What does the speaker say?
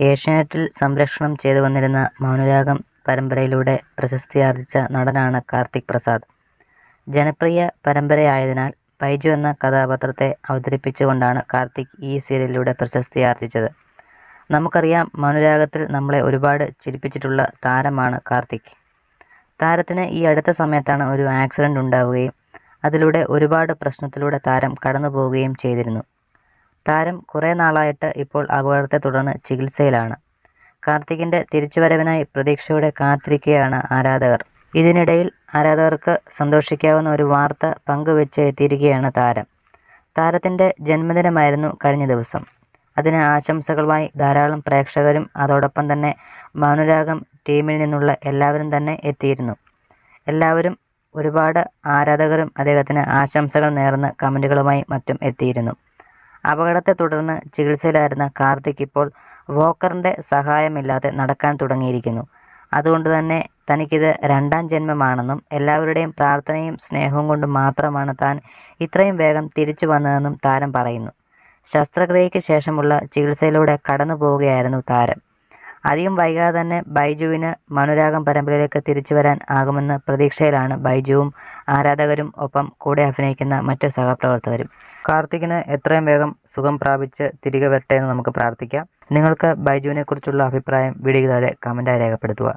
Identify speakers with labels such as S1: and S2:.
S1: ഏഷ്യാനെറ്റിൽ സംരക്ഷണം ചെയ്തു വന്നിരുന്ന മൗനരാഗം പരമ്പരയിലൂടെ പ്രശസ്തിയാർജിച്ച നടനാണ് കാർത്തിക് പ്രസാദ്. ജനപ്രിയ പരമ്പരയായതിനാൽ ബൈജു എന്ന കഥാപാത്രത്തെ അവതരിപ്പിച്ചുകൊണ്ടാണ് കാർത്തിക് ഈ സീരിയലിലൂടെ പ്രശസ്തിയാർജിച്ചത്. നമുക്കറിയാം മൗനരാഗത്തിൽ നമ്മളെ ഒരുപാട് ചിരിപ്പിച്ചിട്ടുള്ള താരമാണ് കാർത്തിക്. താരത്തിന് ഈ അടുത്ത സമയത്താണ് ഒരു ആക്സിഡന്റ് ഉണ്ടാവുകയും അതിലൂടെ ഒരുപാട് പ്രശ്നത്തിലൂടെ താരം കടന്നുപോകുകയും ചെയ്തിരുന്നു. താരം കുറേ നാളായിട്ട് ഇപ്പോൾ അപകടത്തെ തുടർന്ന് ചികിത്സയിലാണ്. കാർത്തികിന്റെ തിരിച്ചുവരവിനായി പ്രതീക്ഷയോടെ കാത്തിരിക്കുകയാണ് ആരാധകർ. ഇതിനിടയിൽ ആരാധകർക്ക് സന്തോഷിക്കാവുന്ന ഒരു വാർത്ത പങ്കുവെച്ച് എത്തിയിരിക്കുകയാണ് താരം. താരത്തിന്റെ ജന്മദിനമായിരുന്നു കഴിഞ്ഞ ദിവസം. അതിന് ആശംസകളുമായി ധാരാളം പ്രേക്ഷകരും അതോടൊപ്പം തന്നെ മൗനരാഗം ടീമിൽ നിന്നുള്ള എല്ലാവരും തന്നെ എത്തിയിരുന്നു. എല്ലാവരും ഒരുപാട് ആരാധകരും അദ്ദേഹത്തിന് ആശംസകൾ നേർന്ന് കമന്റുകളുമായി മറ്റും എത്തിയിരുന്നു. അപകടത്തെ തുടർന്ന് ചികിത്സയിലായിരുന്ന കാർത്തിക് ഇപ്പോൾ വോക്കറിന്റെ സഹായമില്ലാതെ നടക്കാൻ തുടങ്ങിയിരിക്കുന്നു. അതുകൊണ്ട് തന്നെ തനിക്കിത് രണ്ടാം ജന്മമാണെന്നും എല്ലാവരുടെയും പ്രാർത്ഥനയും സ്നേഹവും കൊണ്ട് മാത്രമാണ് താൻ ഇത്രയും വേഗം തിരിച്ചു വന്നതെന്നും താരം പറയുന്നു. ശസ്ത്രക്രിയയ്ക്ക് ശേഷമുള്ള ചികിത്സയിലൂടെ കടന്നു പോവുകയായിരുന്നു താരം. അധികം വൈകാതെ തന്നെ ബൈജുവിന് മനുരാഗം പരമ്പരയിലേക്ക് തിരിച്ചു വരാൻ ആകുമെന്ന പ്രതീക്ഷയിലാണ് ബൈജുവും ആരാധകരും ഒപ്പം കൂടെ അഭിനയിക്കുന്ന മറ്റ് സഹപ്രവർത്തകരും. കാർത്തികിന് എത്രയും വേഗം സുഖം പ്രാപിച്ച് തിരികെ വരട്ടെ എന്ന് നമുക്ക് പ്രാർത്ഥിക്കാം. നിങ്ങൾക്ക് ബൈജുവിനെക്കുറിച്ചുള്ള അഭിപ്രായം വീഡിയോ താഴെ കമന്റായി രേഖപ്പെടുത്തുക.